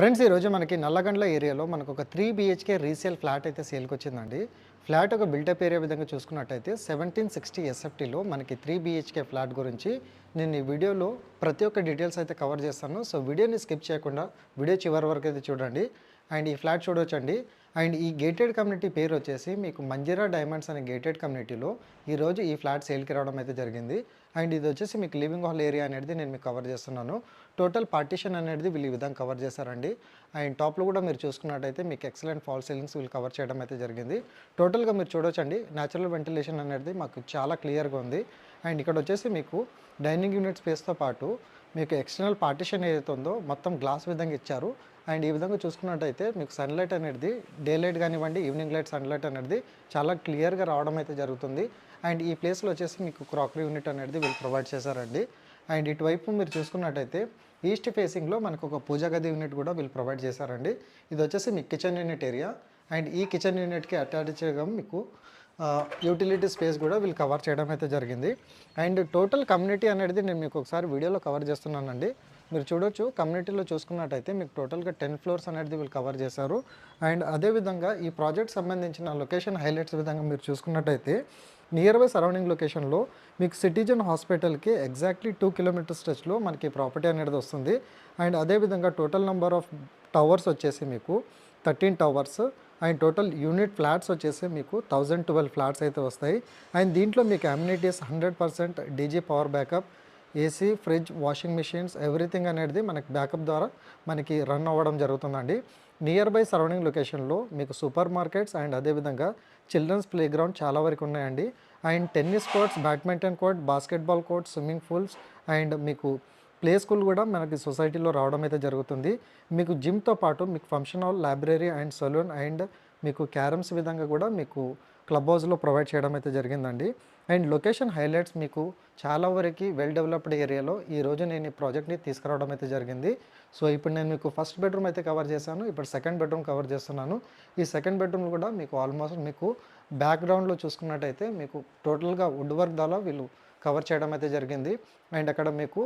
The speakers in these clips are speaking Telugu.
ఫ్రెండ్స్ ఈరోజు మనకి నల్లగండ్ల ఏరియాలో మనకు ఒక త్రీ బిహెచ్కే రీసేల్ ఫ్లాట్ అయితే సేల్కి వచ్చిందండి ఫ్లాట్ ఒక బిల్టప్ ఏరియా విధంగా చూసుకున్నట్టయితే సెవెంటీన్ సిక్స్టీ ఎస్ఎఫ్టీలో మనకి త్రీ బిహెచ్కే ఫ్లాట్ గురించి నేను ఈ వీడియోలో ప్రతి ఒక్క డీటెయిల్స్ అయితే కవర్ చేస్తాను. సో వీడియోని స్కిప్ చేయకుండా వీడియో చివరి వరకు అయితే చూడండి. అండ్ ఈ ఫ్లాట్ చూడొచ్చండి. అండ్ ఈ గేటెడ్ కమ్యూనిటీ పేరు వచ్చేసి మీకు మంజీరా డైమండ్స్ అనే గేటెడ్ కమ్యూనిటీలో ఈరోజు ఈ ఫ్లాట్ సేల్కి రావడం అయితే జరిగింది. అండ్ ఇది వచ్చేసి మీకు లివింగ్ హాల్ ఏరియా అనేది నేను మీకు కవర్ చేస్తున్నాను. టోటల్ పార్టీషన్ అనేది వీళ్ళు ఈ విధంగా కవర్ చేశారండి. అండ్ టాప్లో కూడా మీరు చూసుకున్నట్టయితే మీకు ఎక్సలెంట్ ఫాల్ సీలింగ్స్ వీళ్ళు కవర్ చేయడం అయితే జరిగింది. టోటల్గా మీరు చూడొచ్చండి. న్యాచురల్ వెంటిలేషన్ అనేది మాకు చాలా క్లియర్గా ఉంది. అండ్ ఇక్కడ వచ్చేసి మీకు డైనింగ్ యూనిట్ స్పేస్తో పాటు మీకు ఎక్స్టర్నల్ పార్టీషన్ ఏదైతే ఉందో మొత్తం గ్లాస్ విధంగా ఇచ్చారు. అండ్ ఈ విధంగా చూసుకున్నట్టయితే మీకు సన్లైట్ అనేది డే లైట్ కానివ్వండి ఈవినింగ్ లైట్ సన్లైట్ అనేది చాలా క్లియర్గా రావడం అయితే జరుగుతుంది. అండ్ ఈ ప్లేస్లో వచ్చేసి మీకు క్రాకరీ యూనిట్ అనేది వీళ్ళు ప్రొవైడ్ చేశారండి. అండ్ ఇటువైపు మీరు చూసుకున్నట్టయితే ఈస్ట్ ఫేసింగ్లో మనకు ఒక పూజా గది యూనిట్ కూడా వీళ్ళు ప్రొవైడ్ చేశారండి. ఇది వచ్చేసి మీ కిచెన్ యూనిట్ ఏరియా అండ్ ఈ కిచెన్ యూనిట్కి అటాచ్గా మీకు యూటిలిటీ స్పేస్ కూడా వీళ్ళు కవర్ చేయడం అయితే జరిగింది. అండ్ టోటల్ కమ్యూనిటీ అనేది నేను మీకు ఒకసారి వీడియోలో కవర్ చేస్తున్నానండి. మీరు చూడొచ్చు కమ్యూనిటీలో చూసుకున్నట్టయితే మీకు టోటల్గా టెన్ ఫ్లోర్స్ అనేది వీళ్ళు కవర్ చేశారు. అండ్ అదేవిధంగా ఈ ప్రాజెక్ట్ సంబంధించిన లొకేషన్ హైలైట్స్ విధంగా మీరు చూసుకున్నట్టయితే నియర్ బై సరౌండింగ్ లొకేషన్లో మీకు సిటిజన్ హాస్పిటల్కి ఎగ్జాక్ట్లీ టూ కిలోమీటర్స్ స్ట్రెచ్లో మనకి ప్రాపర్టీ అనేది వస్తుంది. అండ్ అదేవిధంగా టోటల్ నెంబర్ ఆఫ్ టవర్స్ వచ్చేసి మీకు thirteen towers and total unit flats వచ్చేసి మీకు థౌజండ్ ట్వెల్వ్ ఫ్లాట్స్ అయితే వస్తాయి. అండ్ దీంట్లో మీకు amenities hundred percent DG power backup AC fridge washing machines everything అనేది మనకి బ్యాకప్ ద్వారా మనకి రన్ అవ్వడం జరుగుతుందండి. నియర్ బై సరౌండింగ్ లొకేషన్లో మీకు సూపర్ మార్కెట్స్ అండ్ అదేవిధంగా చిల్డ్రన్స్ ప్లే గ్రౌండ్ చాలా వరకు ఉన్నాయండి. And tennis courts badminton court basketball court swimming pools and మీకు ప్లే స్కూల్ కూడా మనకి సొసైటీలో రావడం అయితే జరుగుతుంది. మీకు జిమ్తో పాటు మీకు function hall library and salon and మీకు క్యారమ్స్ విధంగా కూడా మీకు క్లబ్ హౌస్లో ప్రొవైడ్ చేయడం అయితే జరిగిందండి. అండ్ లొకేషన్ హైలైట్స్ మీకు చాలా వరకు వెల్ డెవలప్డ్ ఏరియాలో ఈ రోజు నేను ఈ ప్రాజెక్ట్ని తీసుకురావడం అయితే జరిగింది. సో ఇప్పుడు నేను మీకు ఫస్ట్ బెడ్రూమ్ అయితే కవర్ చేశాను. ఇప్పుడు సెకండ్ బెడ్రూమ్ కవర్ చేస్తున్నాను. ఈ సెకండ్ బెడ్రూమ్ కూడా మీకు ఆల్మోస్ట్ మీకు బ్యాక్గ్రౌండ్లో చూసుకున్నట్టయితే మీకు టోటల్గా వుడ్ వర్క్ ద్వారా వీళ్ళు కవర్ చేయడం అయితే జరిగింది. అండ్ అక్కడ మీకు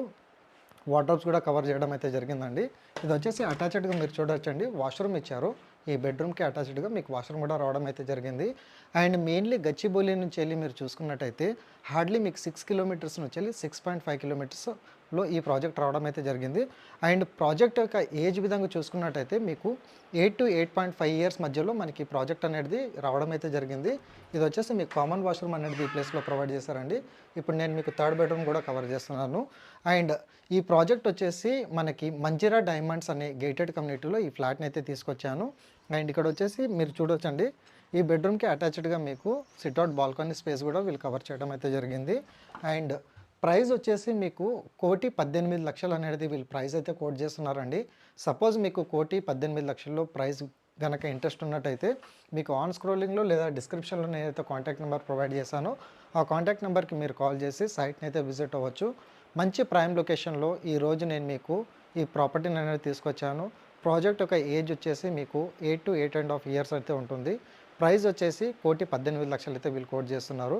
వాటర్స్ కూడా కవర్ చేయడం అయితే జరిగిందండి. ఇది వచ్చేసి అటాచ్డ్గా మీరు చూడొచ్చండి. వాష్రూమ్ ఇచ్చారు. ఈ బెడ్రూమ్కి అటాచ్డ్గా మీకు వాష్రూమ్ కూడా రావడం అయితే జరిగింది. అండ్ మెయిన్లీ గచ్చిబౌలి నుంచి వెళ్ళి మీరు చూసుకున్నట్టయితే హార్డ్లీ మీకు సిక్స్ కిలోమీటర్స్ నుంచి వెళ్ళి సిక్స్ పాయింట్ ఫైవ్ కిలోమీటర్స్ లో ఈ ప్రాజెక్ట్ రావడం అయితే జరిగింది. అండ్ ప్రాజెక్ట్ యొక్క ఏజ్ విధంగా చూసుకున్నట్టయితే మీకు eight to eight point five years మధ్యలో మనకి ప్రాజెక్ట్ అనేది రావడం అయితే జరిగింది. ఇది వచ్చేసి మీకు కామన్ వాష్రూమ్ అనేది ఈ ప్లేస్లో ప్రొవైడ్ చేశారండి. ఇప్పుడు నేను మీకు థర్డ్ బెడ్రూమ్ కూడా కవర్ చేస్తున్నాను. అండ్ ఈ ప్రాజెక్ట్ వచ్చేసి మనకి మంజిరా డైమండ్స్ అనే గేటెడ్ కమ్యూనిటీలో ఈ ఫ్లాట్ని అయితే తీసుకొచ్చాను. అండ్ ఇక్కడ వచ్చేసి మీరు చూడొచ్చండి. ఈ బెడ్రూమ్కి అటాచ్డ్గా మీకు సిట్అవుట్ బాల్కనీ స్పేస్ కూడా వీళ్ళు కవర్ చేయడం అయితే జరిగింది. అండ్ ప్రైజ్ వచ్చేసి మీకు కోటి పద్దెనిమిది లక్షలు అనేది వీళ్ళు ప్రైజ్ అయితే కోట్ చేస్తున్నారండి. సపోజ్ మీకు కోటి పద్దెనిమిది లక్షల్లో ప్రైస్ కనుక ఇంట్రెస్ట్ ఉన్నట్టయితే మీకు ఆన్ స్క్రోలింగ్లో లేదా డిస్క్రిప్షన్లో నేనైతే కాంటాక్ట్ నెంబర్ ప్రొవైడ్ చేశాను. ఆ కాంటాక్ట్ నెంబర్కి మీరు కాల్ చేసి సైట్ని అయితే విజిట్ అవ్వచ్చు. మంచి ప్రైమ్ లొకేషన్లో ఈ రోజు నేను మీకు ఈ ప్రాపర్టీని అనేది తీసుకొచ్చాను. ప్రాజెక్ట్ యొక్క ఏజ్ వచ్చేసి మీకు eight to eight and half years అయితే ఉంటుంది. ప్రైస్ వచ్చేసి కోటి పద్దెనిమిది లక్షలు అయితే వీళ్ళు కోట్ చేస్తున్నారు.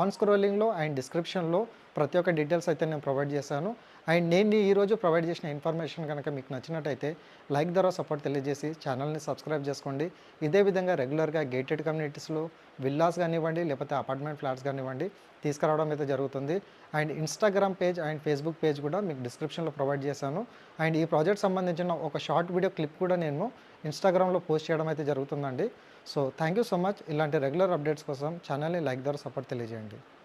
ఆన్ స్క్రోలింగ్లో అండ్ డిస్క్రిప్షన్లో ప్రతి ఒక్క డీటెయిల్స్ అయితే నేను ప్రొవైడ్ చేశాను. అండ్ నేను ఈరోజు ప్రొవైడ్ చేసిన ఇన్ఫర్మేషన్ కనుక మీకు నచ్చినట్టయితే లైక్ ద్వారా సపోర్ట్ తెలియజేసి ఛానల్ని సబ్స్క్రైబ్ చేసుకోండి. ఇదే విధంగా రెగ్యులర్గా గేటెడ్ కమ్యూనిటీస్లో విల్లాస్ కానివ్వండి లేకపోతే అపార్ట్మెంట్ ఫ్లాట్స్ కానివ్వండి తీసుకురావడం అయితే జరుగుతుంది. And Instagram page and Facebook page కూడా మీకు డిస్క్రిప్షన్లో ప్రొవైడ్ చేశాను. అండ్ ఈ ప్రాజెక్ట్ సంబంధించిన ఒక షార్ట్ వీడియో క్లిప్ కూడా నేను ఇన్స్టాగ్రామ్లో పోస్ట్ చేయడం అయితే జరుగుతుందండి. So thank you so much ఇలాంటి రెగ్యులర్ అప్డేట్స్ కోసం ఛానల్ని లైక్ ద్వారా సపోర్ట్ తెలియజేయండి. 게.